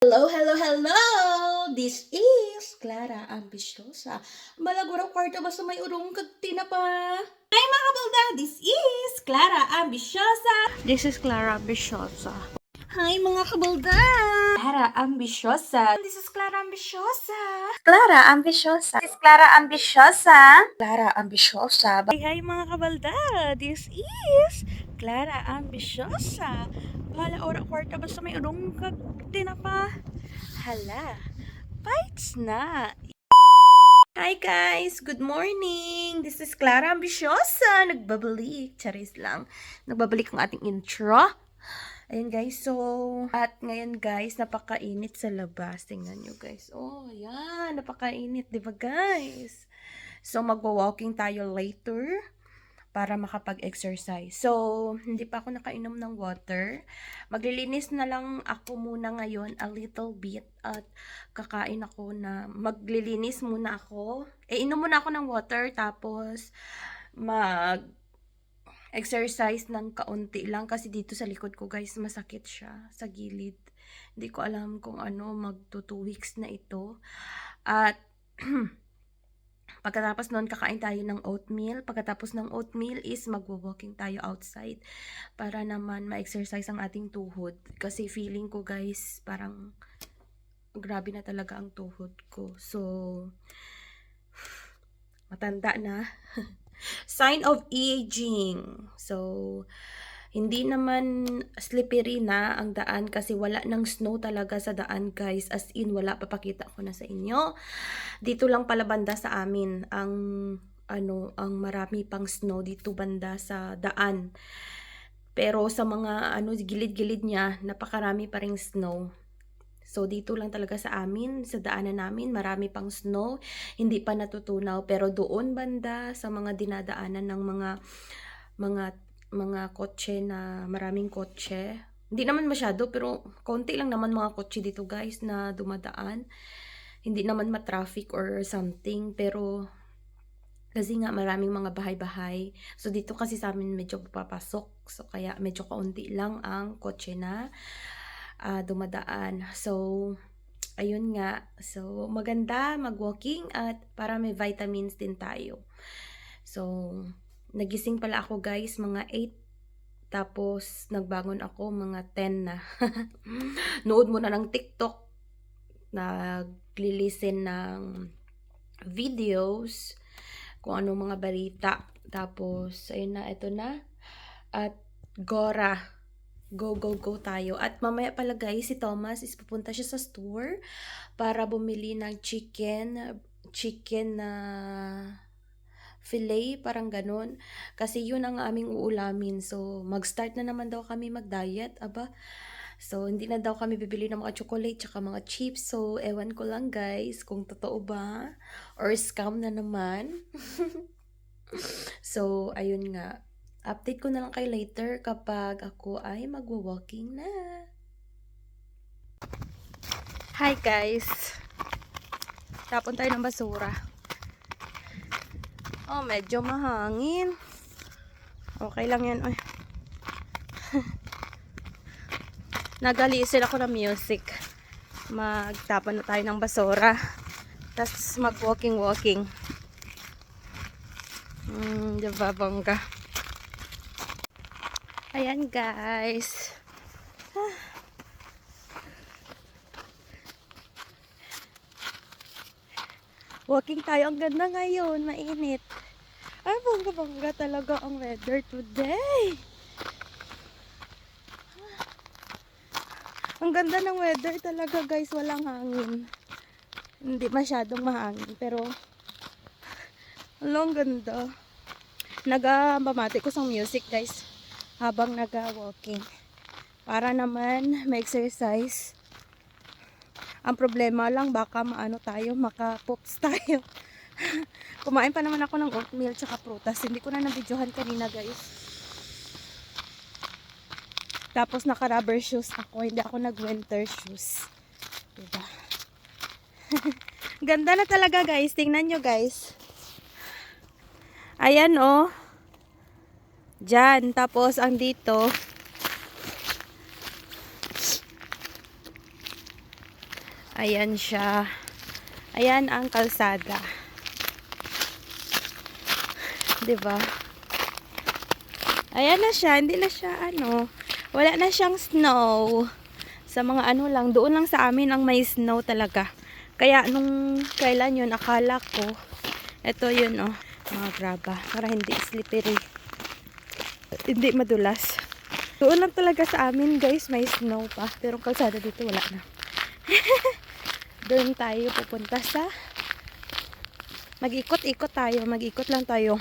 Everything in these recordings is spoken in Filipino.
Hello, hello, hello! This is Clara Ambisyosa. Malaguro kwarto ba sa may urong kagtina pa? Hi mga kabalda! This is Clara Ambisyosa. This is Clara Ambisyosa. Hi mga kabalda! Clara Ambisyosa. This is Clara Ambisyosa. Clara Ambisyosa. This is Clara Ambisyosa. Clara Ambisyosa. Hi, hi mga kabalda. This is Clara Ambisyosa. Hala, ora kwarta ba sa may urong kagtina pa? Hala, bites na. Hi guys! Good morning! This is Clara Ambisyosa. Nagbabalik. Charis lang. Nagbabalik ang ating intro. Ayun guys, so, at ngayon guys, napakainit sa labas. Tingnan nyo guys. Oh, ayan, napakainit, di ba guys? So, magwa-walking tayo later para makapag-exercise. So, hindi pa ako nakainom ng water. Maglilinis na lang ako muna ngayon a little bit at kakain ako na maglilinis muna ako. Eh, inom muna ako ng water tapos mag exercise ng kaunti lang kasi dito sa likod ko guys masakit siya sa gilid. Hindi ko alam kung ano magto 2 weeks na ito. At pagkatapos noon kakain tayo ng oatmeal. Pagkatapos ng oatmeal is magwo-walking tayo outside para naman ma-exercise ang ating tuhod. Kasi feeling ko guys parang grabe na talaga ang tuhod ko. So matanda na. Sign of aging. So, hindi naman slippery na ang daan kasi wala ng snow talaga sa daan guys. As in, wala papakita ko na sa inyo. Dito lang pala banda sa amin ang ano, ang marami pang snow dito banda sa daan. Pero sa mga ano gilid-gilid niya, napakarami pa ring snow. So, dito lang talaga sa amin, sa daanan namin, marami pang snow. Hindi pa natutunaw. Pero doon banda, sa mga dinadaanan ng mga, mga, mga kotse na maraming kotse. Hindi naman masyado, pero konti lang naman mga kotse dito guys na dumadaan. Hindi naman ma-traffic or something, pero kasi nga maraming mga bahay-bahay. So dito kasi sa amin medyo papasok. So kaya medyo kaunti lang ang kotse na ah, dumadaan. So, ayun nga. So, maganda mag-walking at para may vitamins din tayo. So, nagising pala ako guys, mga 8. Tapos, nagbangon ako mga 10 na. Nood muna ng TikTok. Naglilisten ng videos. Kung anong mga balita. Tapos, ayun na, ito na. At Gora go, go, go tayo. At mamaya pala guys, si Thomas is pupunta siya sa store para bumili ng chicken, chicken na fillet, parang ganun. Kasi yun ang aming uulamin. So, mag-start na naman daw kami mag-diet, aba. So, hindi na daw kami bibili ng mga chocolate tsaka mga chips. So, ewan ko lang guys kung totoo ba or scam na naman. so, ayun nga. Update ko na lang kayo later kapag ako ay magwa-walking na. Hi guys! Tapon tayo ng basura. Oh, medyo mahangin. Okay lang yan. Oy. Nagalisin ako ng music. Magtapon na tayo ng basura. Tapos mag-walking-walking. Hmm, diba bongga? Ayan guys. Walking tayo. Ang ganda ngayon. Mainit. Bongga-bongga talaga ang weather today. Ang ganda ng weather talaga guys. Walang hangin. Hindi masyadong mahangin. Pero, ang ganda. Nagambamati ko sa music guys habang nag-walking. Para naman ma-exercise. Ang problema lang, baka maano tayo, maka-poops tayo. Kumain pa naman ako ng oatmeal tsaka prutas. Hindi ko na nabidyohan kanina guys. Tapos naka-rubber shoes ako. Hindi ako nag-winter shoes. Diba? Ganda na talaga guys. Tingnan nyo guys. Ayan oh. Diyan. Tapos, ang dito, Ayan siya. Ayan ang kalsada. 'Di ba? Ayan na siya, hindi na siya ano, wala na siyang snow. Sa mga ano lang, doon lang sa amin ang may snow talaga. Kaya nung kailan yun, akala ko, ito yun oh, mga graba, para hindi slippery. Hindi madulas. Doon lang talaga sa amin guys, may snow pa. Pero ang kalsada dito wala na. doon tayo pupunta sa mag-ikot-ikot tayo, mag-ikot lang tayo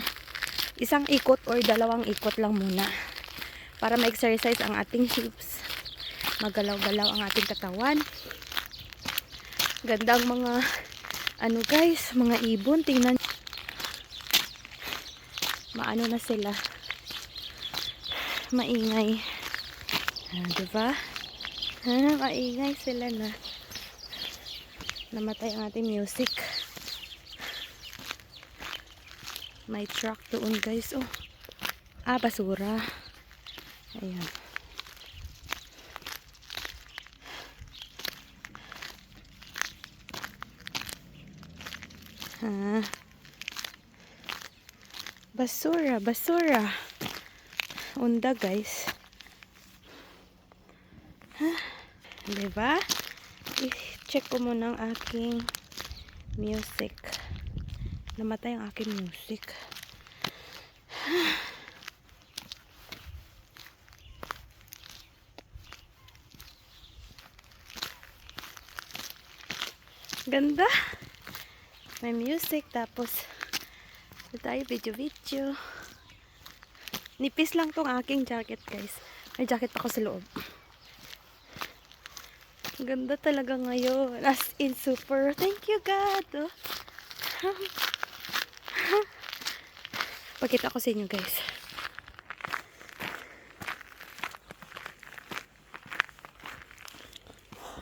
isang ikot or dalawang ikot lang muna para ma-exercise ang ating hips. Magalaw-galaw ang ating katawan. Gandang mga ano guys, mga ibon. Tingnan. Maano na sila. Maingay. Ah, diba ah, maingay sila na. Namatay ang ating music may truck doon guys. Oh. Ah, basura. Ayan. Ha. Basura, basura. Unda guys. Ha. Diba? I-check ko muna ang aking music namatay ang aking music. Ganda. May music tapos tayo video-video. Nipis lang tong aking jacket guys. May jacket pa ko sa loob. Ganda talaga ngayon. As in super. Thank you God. Oh. Pakita ko sa inyo guys.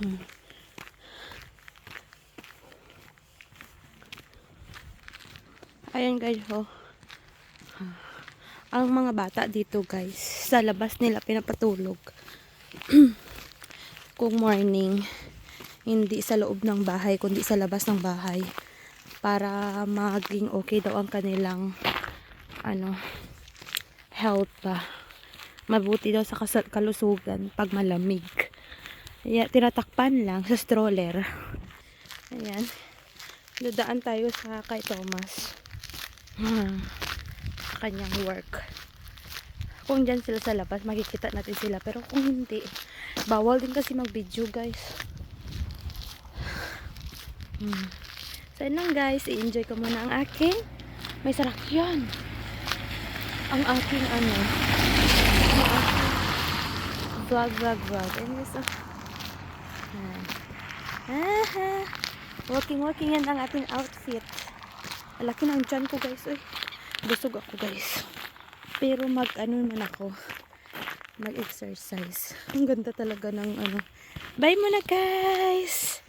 Hmm. Ayan guys oh. Ang mga bata dito guys, sa labas nila pinapatulog. Kung morning, hindi sa loob ng bahay, kundi sa labas ng bahay para maging okay daw ang kanilang ano health pa mabuti daw sa kalusugan pag malamig. Kaya, tinatakpan lang sa stroller. Ayan. Dadaan tayo sa kay Thomas kanyang work kung dyan sila sa labas makikita natin sila pero kung hindi bawal din kasi mag video guys hmm. So, yun lang guys. I-enjoy ko muna ang aking may sarakyan. Ang aking ano. Ang aking vlog, vlog, vlog. Anyways, so, ah. Ah, walking, walking yan ang ating outfit. Malaki na ang tiyan ko guys. Uy, busog ako guys. Pero mag ano man ako. Mag exercise. Ang ganda talaga ng ano. Bye muna guys!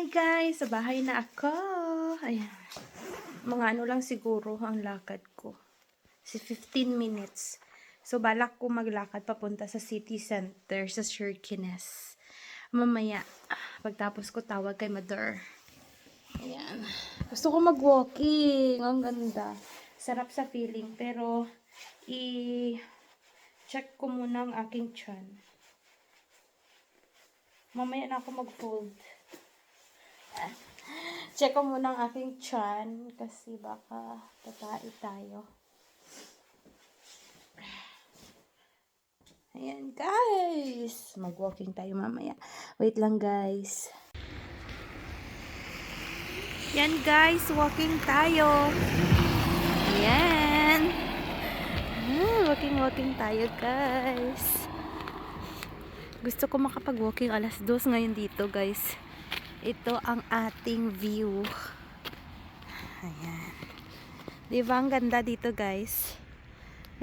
Hi guys! Sa bahay na ako. Ayan. Mga ano lang siguro ang lakad ko. Si 15 minutes. So, balak ko maglakad papunta sa city center sa Shirkines. Mamaya, pagtapos ko tawag kay Mother. Ayan. Gusto ko mag-walking. Ang ganda. Sarap sa feeling. Pero, i-check ko muna ang aking chan. Mamaya na ako mag-fold. Check ko muna ang aking chan kasi baka tatai tayo. Ayan guys. Mag-walking tayo mamaya. Wait lang guys. Yan guys, walking tayo. Ayan. Ah, walking walking tayo guys. Gusto ko makapag-walking alas 2 ngayon dito guys. Ito ang ating view. Ayan. Di ba ang ganda dito guys?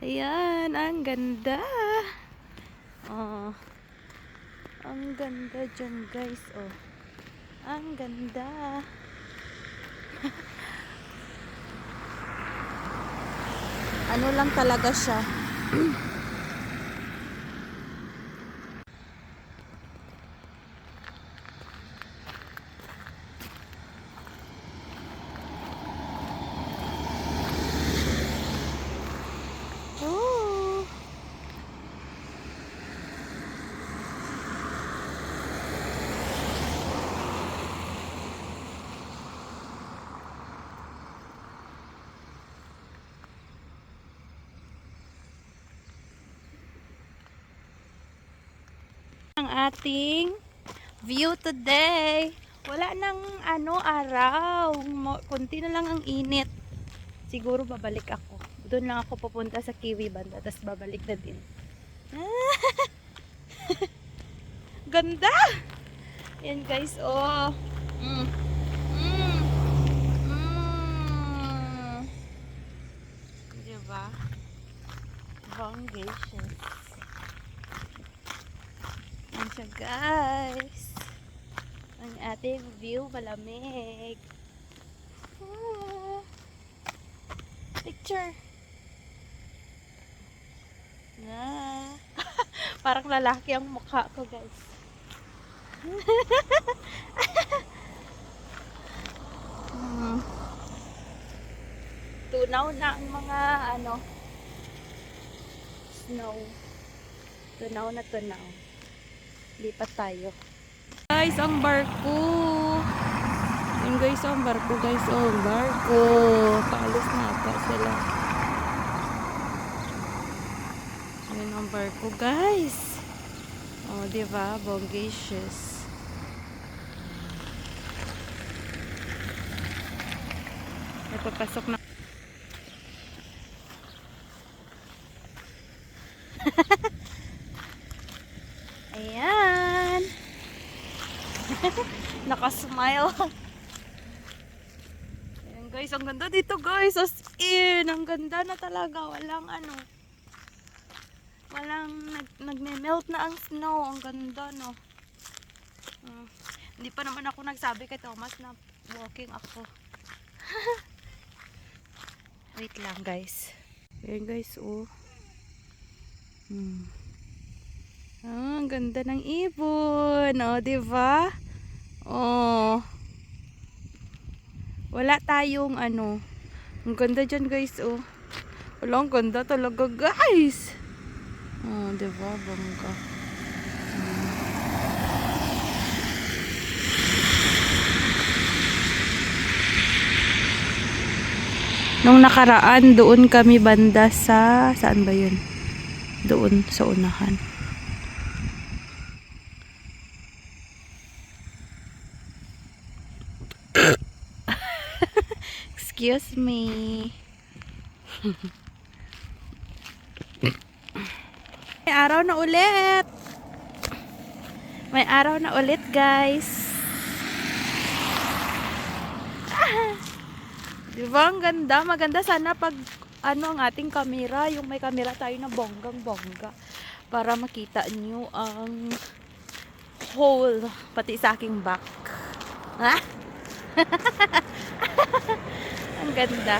Ayan, ang ganda. Oh. Ang ganda dyan guys. Oh. Ang ganda. ano lang talaga siya. Oh. Ang ating view today. Wala nang ano araw. Kunti na lang ang init. Siguro babalik ako. Doon lang ako pupunta sa Kiwi Banda. Tapos babalik na din. Ganda! Yan guys, oh. Mm. Mm. Diba? Foundation. Yan siya guys. Ang ating view malamig. Ah. Picture. Na. Parang lalaki ang mukha ko guys. Hmm. Tunaw na ang mga ano snow. Tunaw na tunaw. Lipat tayo. Guys, ang barko. Yun guys, ang barko guys. Oh, barko. Paalis na ata sila. Yun ang barko guys. Oh, di ba? Bongacious. Nagpapasok na. Ayan. Nakasmile. Ayan guys, ang ganda dito guys. As in, ang ganda na talaga. Walang ano. Walang nag, nagme-melt na ang snow. Ang ganda no. Mm. Hindi pa naman ako nagsabi kay Thomas na walking ako. Wait lang guys. Ayan guys, oh. Hmm. Ah, ang ganda ng ibon. Oh, 'di ba? Oh. Wala tayong ano. Ang ganda diyan, guys, oh. Wala, ang ganda talaga, guys. Oh, 'di ba? Bangga. Hmm. Nung nakaraan, doon kami banda sa... Saan ba yun? Doon, sa unahan. Excuse me. May araw na ulit. May araw na ulit, guys. Ah. Di ba? Ang ganda. Maganda sana pag ano ang ating kamera. Yung may kamera tayo na bonggang bongga. Para makita nyo ang whole. Pati sa aking back. Ha? ang ganda.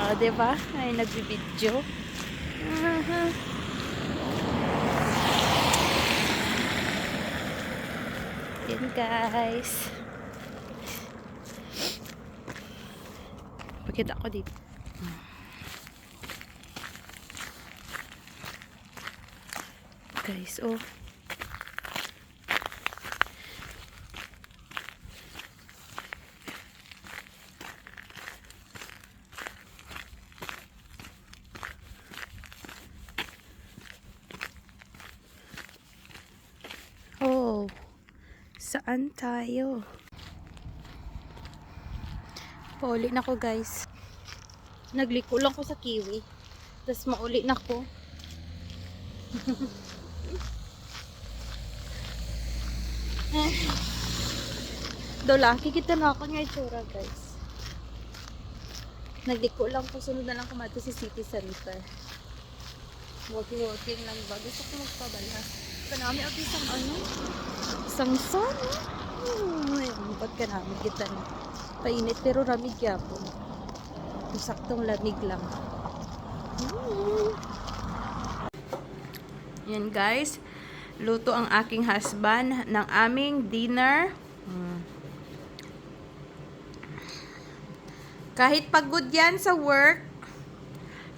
O, di ba? Ay, nagbibidyo. Aha. Yan, guys. Pakita ko dito. Guys, oh. Oh, saan tayo? Pauli na ko guys. Nagliko lang ko sa kiwi. Tapos mauli na ko. Dolaki kita na ako nga itsura, guys. Nagliko lang po, sunod na lang kumato si City Center. Walking-walking lang ba? Gusto ko magpabalas. Kanami ang isang ano? Oh, ayun, ba't kanami kita na? Painit pero ramig yapon. Saktong lamig lang. Mm. Yan guys. Luto ang aking husband ng aming dinner. Mm. Kahit pagod yan sa work,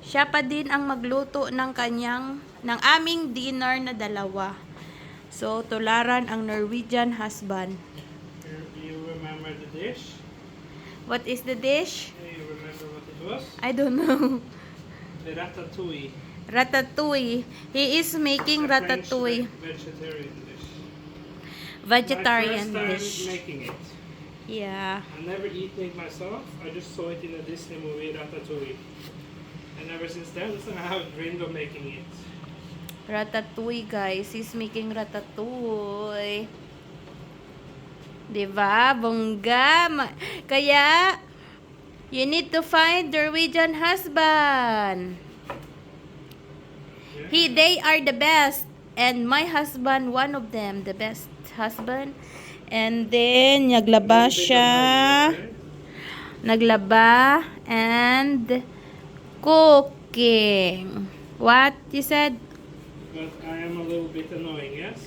siya pa din ang magluto ng kanyang, ng aming dinner na dalawa. So, tularan ang Norwegian husband. You, you remember the dish? What is the dish? Do you remember what it was? I don't know. The ratatouille. Ratatouille. He is making ratatouille. ve- vegetarian dish. Vegetarian My first time dish. making it. Yeah. I never eaten it myself. I just saw it in a Disney movie, Ratatouille. And ever since then, I have dreamed of making it. Ratatouille, guys. He's making ratatouille. Diba? Bongga. Ma- Kaya, you need to find Norwegian husband. He, they are the best. And my husband, one of them, the best husband. And then, naglaba siya. Naglaba and cooking. What you said? But I am a little bit annoying, yes?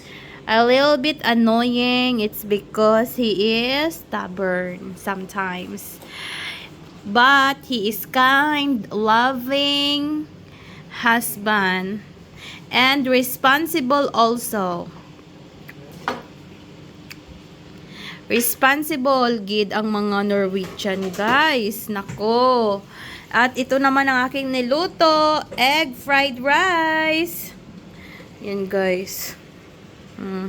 A little bit annoying. It's because he is stubborn sometimes. But he is kind, loving husband and responsible also. Responsible gid ang mga Norwegian guys. Nako. At ito naman ang aking niluto, egg fried rice. Yan guys. Mm.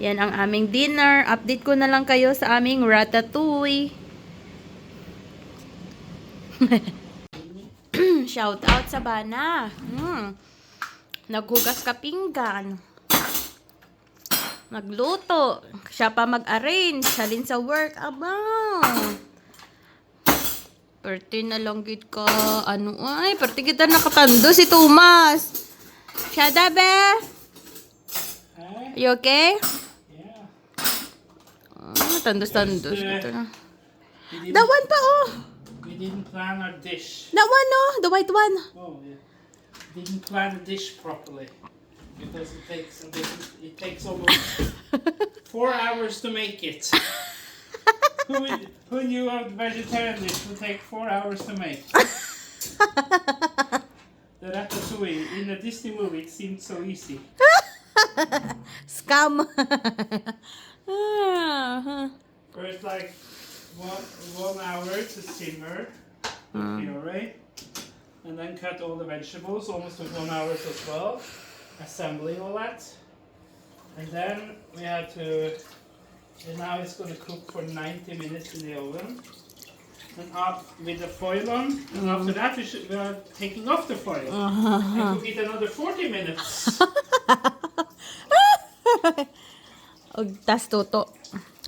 Yan ang aming dinner. Update ko na lang kayo sa aming ratatouille. Shout out sa bana. Mm. Naghugas ka pinggan. Nagluto. Siya pa mag-arrange. Halin sa work. Abang. Perti na lang gid ka. Ano ay, perti kita nakatando si Thomas. Siya da be? Huh? You okay? Yeah. Ah, tandos-tandos. Yes, na. We That one pa, oh. we didn't plan our dish. That one, oh. The white one. Oh, yeah. Didn't plan the dish properly. Because it takes, it takes almost four hours to make it. Who, who knew a vegetarian dish would take four hours to make? the ratatouille in a Disney movie, it seemed so easy. Scam. Ah, First, like one one hour to simmer the puree, and then cut all the vegetables. Almost took one hour as well, assembling all that, and then we had to. And now it's going to cook for 90 minutes in the oven. And up with the foil on, and after that we, should, we are taking off the foil and cook it another 40 minutes. Og tas toto.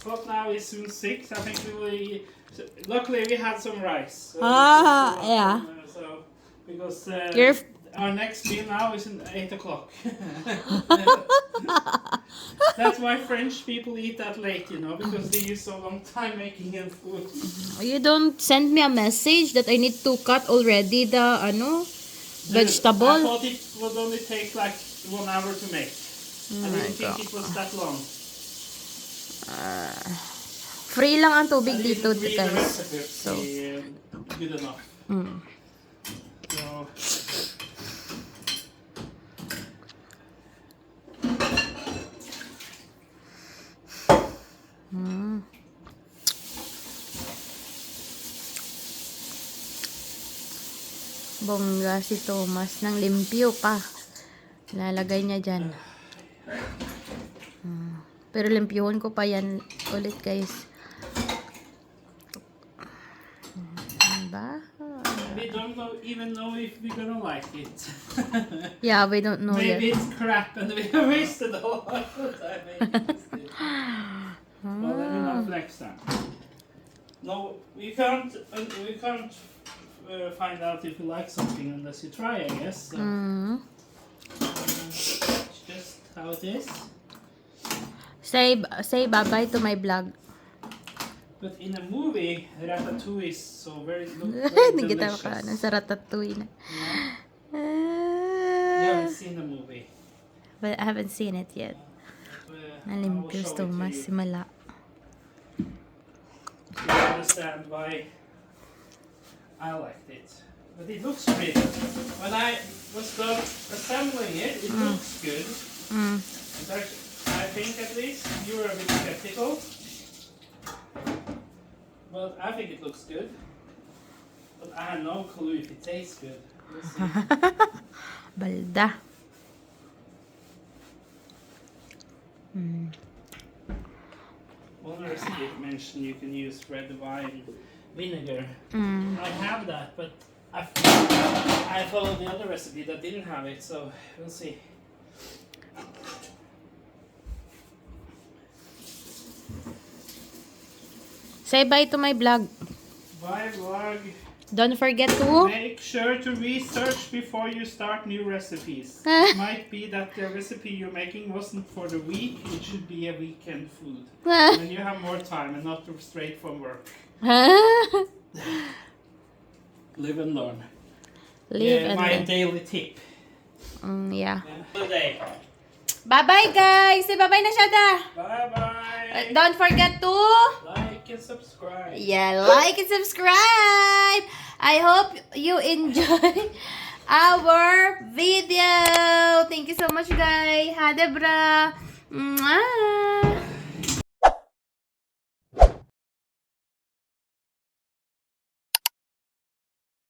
Clock now is soon six. I think we will. Eat. so- Luckily, we had some rice. So Ah, yeah. uh, So because uh, You're- our next meal now is at eight o'clock. That's why French people eat that late, you know, because they use so long time making their food. You don't send me a message that I need to cut already the ano I vegetable. thought it would only take like one hour to make. I didn't think it was that long. Free lang ang tubig dito, guys. So- um, good enough. Mm. Bongga si Thomas ng limpyo pa. Lalagay niya dyan. Hmm. Pero limpyohon ko pa yan ulit guys. Hmm, Ba? we don't know even know if we're gonna like it. Yeah, we don't know Maybe yet. it's crap and we wasted all our time making this thing. Well, let me not flex that. No, we can't. We can't uh, find out if you like something unless you try. I guess. So, Mm. uh, it's just how it is. Say say bye-bye to my vlog. But in a movie, ratatouille is so very, look very delicious. maka sa ratatouille na. Yeah. You Ah, haven't seen the movie. but I haven't seen it yet. Uh, will gusto show it to mas simala. You understand why I liked it. But it looks pretty. When I was assembling it, it looks good. Mm. I think at least you were a bit skeptical. But I think it looks good. But I have no clue if it tastes good. We'll see. Balda. Mm. One recipe mentioned you can use red wine vinegar. Mm. I have that, but I, I followed the other recipe that didn't have it, so we'll see. Say bye to my vlog. Bye vlog. Don't forget to Make sure to research before you start new recipes. it might be that the recipe you're making wasn't for the week, it should be a weekend food. When you have more time and not straight from work. Live and learn. Live yeah, and my learn. daily tip. Mm, yeah. Today. Bye-bye guys! Say bye-bye na siya da! Bye bye. Don't forget to like and subscribe. yeah, like and subscribe! I hope you enjoy our video! Thank you so much guys! Hadebra!